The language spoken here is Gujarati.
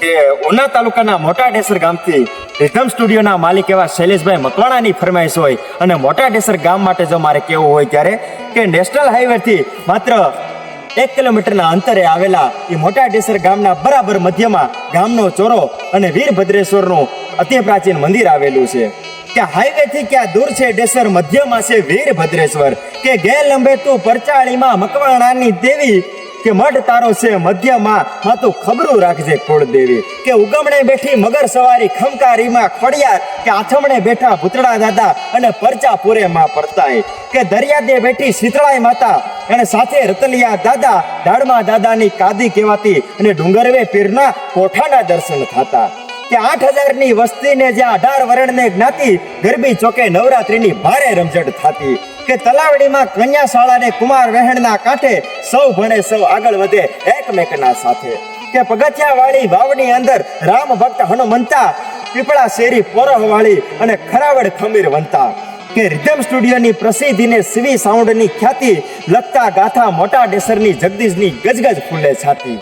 કે ઉના તાલુકાના મોટા ડેસર ગામથી રિધમ સ્ટુડિયોના માલિક એવા શૈલેષભાઈ મકવાણાની ફરમાઈશ હોય અને મોટા ડેસર ગામ માટે જો મારે કહેવું હોય ત્યારે કે નેશનલ હાઈવેથી માત્ર એક કિલોમીટરના અંતરે આવેલા એ મોટા ડેસર ગામના બરાબર મધ્યમાં ગામનો ચોરો અને વીરભદ્રેશ્વરનું અતિ પ્રાચીન મંદિર આવેલું છે. કે હાઈવે થી ક્યાં દૂર છે ડેસર મધ્યમાં છે વીરભદ્રેશ્વર. કે ગે લંબે તું પરચાળીમાં મકવાણાની દેવી કે મઢ તારો છે, મધ્યમાં માં તું ખબરું રાખજે કુળદેવી. કે ઉગમણે બેઠી મગર સવારી ખમકારીમાં ખોડિયાર કે આથમણે બેઠા ભૂતળા દાદા અને પરચા પૂરે માં પડતાય કે દરિયાદે બેઠી શીતળાઈ માતા અને સાથે રતલિયા દાદા દાડમાં દાદાની કાદી કહેવાતી અને ડુંગરવે પીરના કોઠાના દર્શન થતા. કે આઠ હજારની વસ્તીને જે અઢાર વર્ણને જ્ઞાતિ, ગરબી ચોકે નવરાત્રીની ભારે રમઝટ થતી. કે તલાવડીમાં કન્યા કુમાર વહેણના કાંઠે સૌ ભણે સૌ આગળ વધે એકમેકના સાથે. કે પગથિયા વાળી વાવની અંદર રામ ભક્ત હનુમંતા, પીપળા શેરી પોરહ વાળી અને ખરાવડ ખમીર વંતા. કે રિધમ સ્ટુડિયોની પ્રસિદ્ધિને સીવી સાઉન્ડની ખ્યાતિ લગતા ગાથા મોટા ડેસરની જગદીશની ગજગજ ફૂલે છાતી.